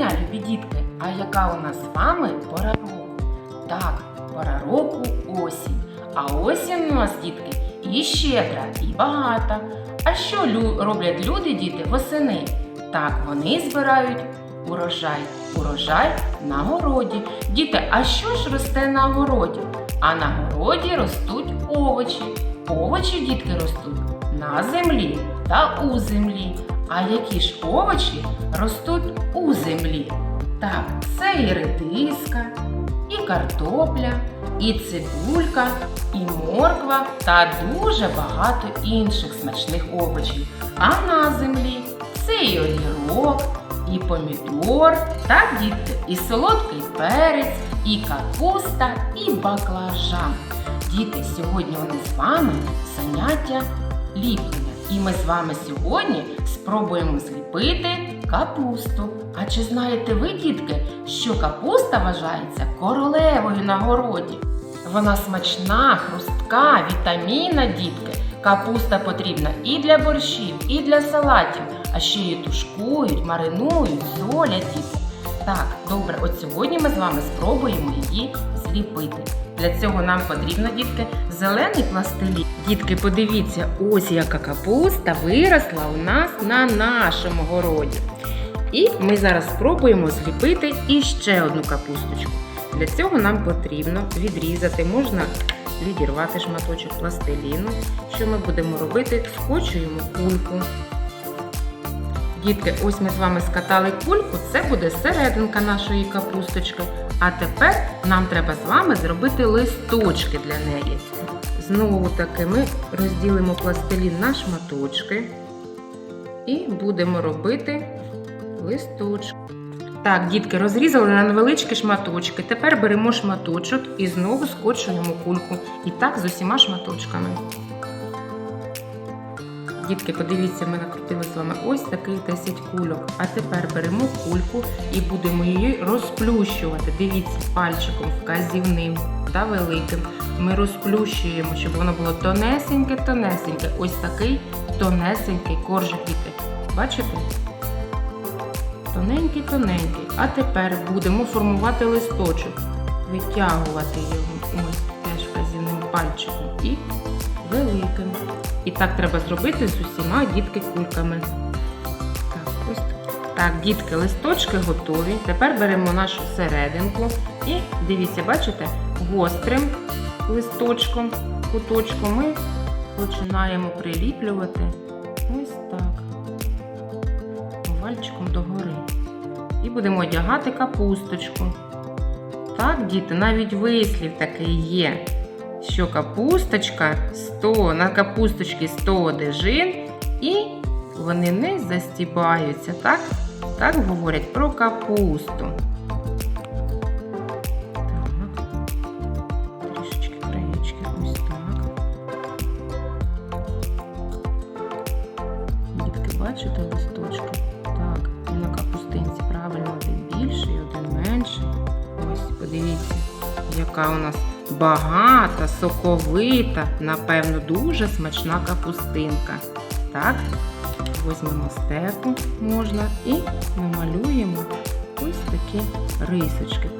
дня, любі дітки. А яка у нас з вами пора року? Так, пора року осінь. А осінь у нас, дітки, і щедра, і багата. А що роблять люди, діти, восени? Так, вони збирають урожай. Урожай на городі. Діти, а що ж росте на городі? А на городі ростуть овочі. Овочі, дітки, ростуть на землі та у землі. А які ж овочі ростуть у землі? Так, це і редиска, і картопля, і цибулька, і морква та дуже багато інших смачних овочів. А на землі це і огірок, і помідор, та дітки, і солодкий перець, і капуста, і баклажан. Діти, сьогодні у з вами заняття ліплення. І ми з вами сьогодні спробуємо зліпити капусту. А чи знаєте ви, дітки, що капуста вважається королевою на городі? Вона смачна, хрустка, вітамінна, дітки. Капуста потрібна і для борщів, і для салатів, а ще її тушкують, маринують, солять. Так, добре, от сьогодні ми з вами спробуємо її зліпити. Для цього нам потрібно, дітки, зелений пластилін. Дітки, подивіться, ось яка капуста виросла у нас на нашому городі. І ми зараз спробуємо зліпити іще одну капусточку. Для цього нам потрібно відрізати, можна відірвати шматочок пластиліну. Що ми будемо робити? Скочуємо кульку. Дітки, ось ми з вами скатали кульку, це буде серединка нашої капусточки. А тепер нам треба з вами зробити листочки для неї. Знову таки ми розділимо пластилін на шматочки і будемо робити листочки. Так, дітки, розрізали на невеличкі шматочки. Тепер беремо шматочок і знову скочуємо кульку. І так з усіма шматочками. Дітки, подивіться, ми накрутили з вами ось таких 10 кульок. А тепер беремо кульку і будемо її розплющувати. Дивіться, пальчиком вказівним та великим. Ми розплющуємо, щоб воно було тонесеньке-тонесеньке. Ось такий тонесенький коржик, діти. Бачите? Тоненький-тоненький. А тепер будемо формувати листочок. Витягувати його ось пальчиком і великим. І так треба зробити з усіма дітки кульками. Так, ось так. Дітки, листочки готові. Тепер беремо нашу серединку і дивіться, бачите, гострим листочком, куточком ми починаємо приліплювати ось так. Овальчиком догори. І будемо одягати капусточку. Так, діти, навіть вислів такий є що капусточка 100, на капусточці 100 одежин і вони не застібаються. Так? Так говорять про капусту. Так. Трішечки краєчки ось так. Дітки, бачите листочки? Так, і на капустинці правильно один більший, один менший. Ось, подивіться, яка у нас багата, соковита, напевно, дуже смачна капустинка. Так, візьмемо стеку можна і намалюємо ось такі рисочки.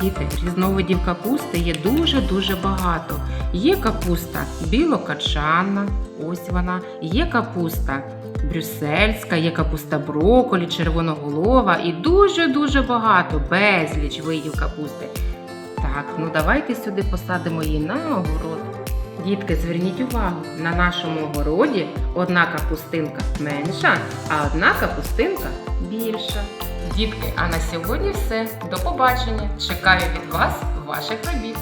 Діти, різновидів капусти є дуже-дуже багато. Є капуста білокачанна, ось вона, є капуста брюссельська, є капуста броколі, червоноголова і дуже-дуже багато, безліч видів капусти. Так, ну давайте сюди посадимо її на огород. Дітки, зверніть увагу, на нашому огороді одна капустинка менша, а одна капустинка більша. Дітки, а на сьогодні все. До побачення. Чекаю від вас ваших робіт.